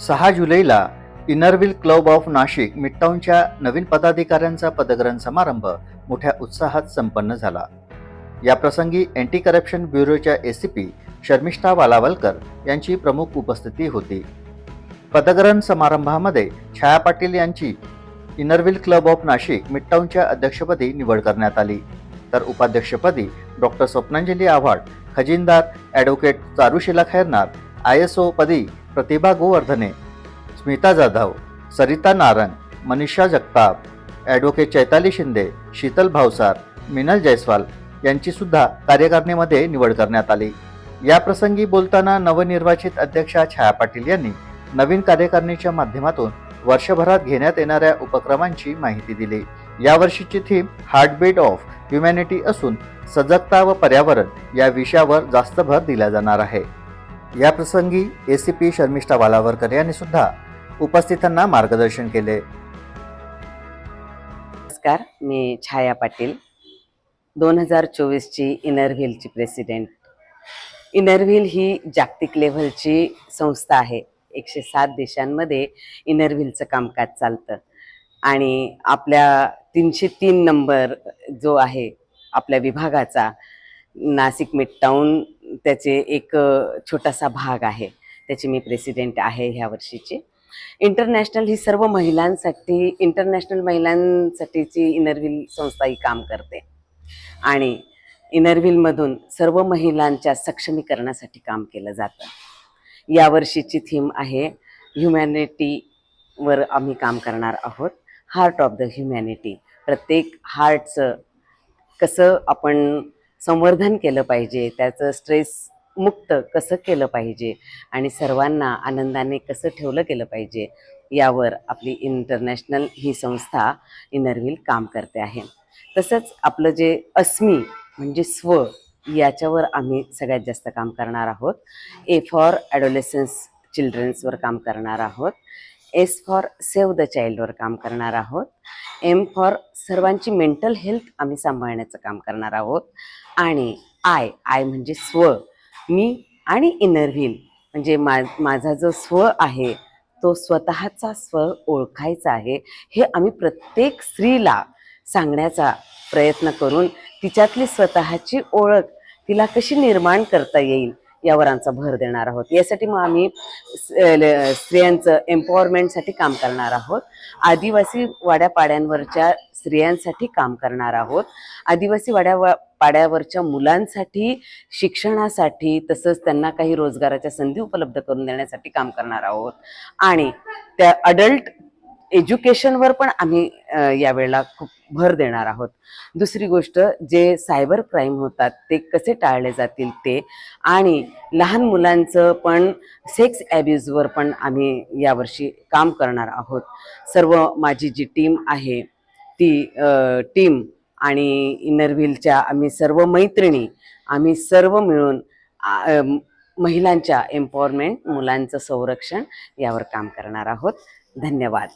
सहा जुलैला inner wheel club of Nashik मिट्टाऊनच्या नवीन पदाधिकाऱ्यांचा पदग्रहण समारंभ मोठ्या उत्साहात संपन्न झाला. या प्रसंगी anti corruption ब्युरोच्या A C P Sharmishtha Walawalkar यांची प्रमुख उपस्थिती होती. पदग्रहण समारंभामध्ये छाया पाटील यांची inner wheel club of Nashik मिट्टाऊनच्या अध्यक्षपदी निवड करण्यात आली. तर उपाध्यक्षपदी doctor Swapnanjali Awhad खजिनदार advocate Charushila Khairnar I S O पदी प्रतिभा गोवर्धने स्मिता जाधव सरिता नारंग मनीषा जगताप ॲडव्होकेट चैताली शिंदे शीतल भावसार मिनल जयस्वाल यांची सुद्धा कार्यकारिणीमध्ये निवड करण्यात आली. या प्रसंगी बोलताना नवनिर्वाचित अध्यक्षा छाया पाटील यांनी नवीन कार्यकारिणीच्या माध्यमातून वर्षभरात घेण्यात येणाऱ्या उपक्रमांची माहिती दिली. यावर्षीची थीम हार्टबीट ऑफ ह्युमॅनिटी असून सजगता व पर्यावरण या विषयावर जास्त भर दिला जाणार आहे. या प्रसंगी पी शर्मिष्ठा वालावरकर यांनी सुद्धा उपस्थितांना मार्गदर्शन केले. नमस्कार मी छाया पाटील. दोन हजार चोवीसची इनरव्हीलची प्रेसिडेंट इनरव्हील ही जागतिक लेव्हलची संस्था आहे. एकशे सात देशांमध्ये इनरव्हीलचं कामकाज चालतं. आणि आपल्या तीनशे तीन नंबर जो आहे आपल्या विभागाचा नाशिक मिडटाऊन त्याचे एक छोटासा भाग आहे. त्याची मी प्रेसिडेंट आहे ह्या वर्षीची. इंटरनॅशनल ही सर्व महिलांसाठी इंटरनॅशनल महिलांसाठीची इनरव्हील संस्था ही काम करते. आणि इनरव्हिलमधून सर्व महिलांच्या सक्षमीकरणासाठी काम केलं जातं. यावर्षीची थीम आहे ह्युमॅनिटीवर आम्ही काम करणार आहोत. Heart of the humanity. प्रत्येक हार्टचं कसं आपण संवर्धन केलं पाहिजे त्याचं स्ट्रेस मुक्त कसं केलं पाहिजे आणि सर्वांना आनंदाने कसं ठेवलं गेलं पाहिजे यावर आपली इंटरनॅशनल ही संस्था इनरविल काम करते आहे. तसंच आपलं जे अस्मी म्हणजे स्व याच्यावर आम्ही सगळ्यात जास्त काम करणार आहोत. ए फॉर ॲडोलेसन्स चिल्ड्रन्सवर काम करणार आहोत. एस फॉर सेव्ह द चाइल्डवर काम करणार आहोत. एम फॉर सर्वांची मेंटल हेल्थ आम्ही सांभाळण्याचं काम करणार आहोत. आणि आय आय म्हणजे स्व. मी आणि इनर व्हील म्हणजे मा माझा जो स्व आहे तो स्वतःचा स्व ओळखायचा आहे. हे आम्ही प्रत्येक स्त्रीला सांगण्याचा प्रयत्न करून तिच्यातली स्वतःची ओळख तिला कशी निर्माण करता येईल यावर आमचा भर देणार आहोत. यासाठी मग आम्ही ल- स्त्रियांचं एम्पॉवरमेंटसाठी काम करणार आहोत. आदिवासी वाड्यापाड्यांवरच्या स्त्रियांसाठी काम करणार आहोत. आदिवासी वाड्या पाड्यावरच्या मुलांसाठी शिक्षणासाठी तसंच त्यांना काही रोजगाराच्या संधी उपलब्ध करून देण्यासाठी काम करणार आहोत. आणि त्या अडल्ट एज्युकेशनवर पण आम्ही यावेळेला खूप भर देणार आहोत. दुसरी गोष्ट जे सायबर क्राईम होतात ते कसे टाळले जातील ते आणि लहान मुलांचं पण सेक्स ॲब्यूजवर पण आम्ही यावर्षी काम करणार आहोत. सर्व माझी जी टीम आहे ती टीम आणि इनरव्हीलच्या आम्ही सर्व मैत्रिणी आम्ही सर्व मिळून महिलांच्या एम्पॉवरमेंट मुलांचं संरक्षण यावर काम करणार आहोत. धन्यवाद.